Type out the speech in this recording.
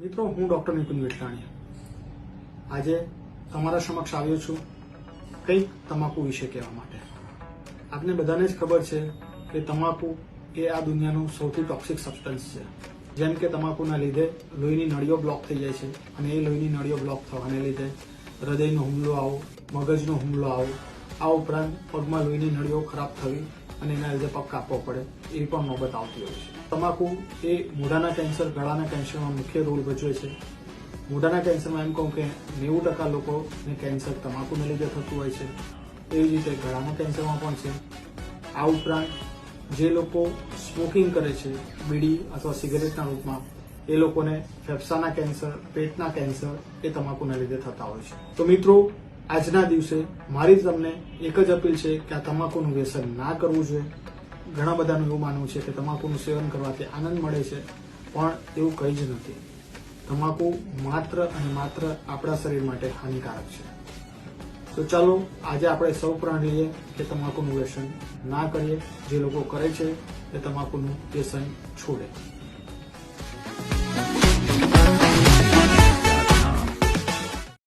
મિત્રો, હું ડોક્ટર નિકુંજ વિઠલાણી આજે તમારા સમક્ષ આવ્યો છું કંઈક તમાકુ વિશે કહેવા માટે. આપને બધાને જ ખબર છે કે તમાકુ એ આ દુનિયાનું સૌથી ટોક્સિક સબસ્ટન્સ છે. જેમ કે તમાકુના લીધે લોહીની નળીઓ બ્લોક થઈ જાય છે અને એ લોહીની નળીઓ બ્લોક થવાને લીધે હૃદયનો હુમલો આવો, મગજનો હુમલો આવો, આ ઉપરાંત પગમાં લોહીની નળીઓ ખરાબ થવી અને એના લીધે પગ કાપવો પડે એવી પણ નોબત આવતી હોય છે. તમાકુ એ મોઢાના કેન્સર ગળાના કેન્સરમાં મુખ્ય રોલ ભજવે છે. મોઢાના કેન્સરમાં એમ કહું કે નેવું ટકા લોકોને કેન્સર તમાકુને લીધે થતું હોય છે. એવી જ રીતે ગળાના કેન્સરમાં પણ છે. આ ઉપરાંત જે લોકો સ્મોકિંગ કરે છે, બીડી અથવા સિગરેટના રૂપમાં, એ લોકોને ફેફસાના કેન્સર પેટના કેન્સર એ તમાકુના લીધે થતા હોય છે. તો મિત્રો આજના દિવસે મારી તમને એક જ અપીલ છે કે આ તમાકુનું વ્યસન ના કરવું જોઈએ. ઘણા બધાનું એવું માનવું છે કે તમાકુનું સેવન કરવાથી આનંદ મળે છે, પણ એવું કંઈ જ નથી. તમાકુ માત્ર અને માત્ર આપણા શરીર માટે હાનિકારક છે. તો ચાલો, આજે આપણે સૌ પ્રણ લઈએ કે તમાકુનું વ્યસન ના કરીએ. જે લોકો કરે છે એ તમાકુનું વ્યસન છોડે.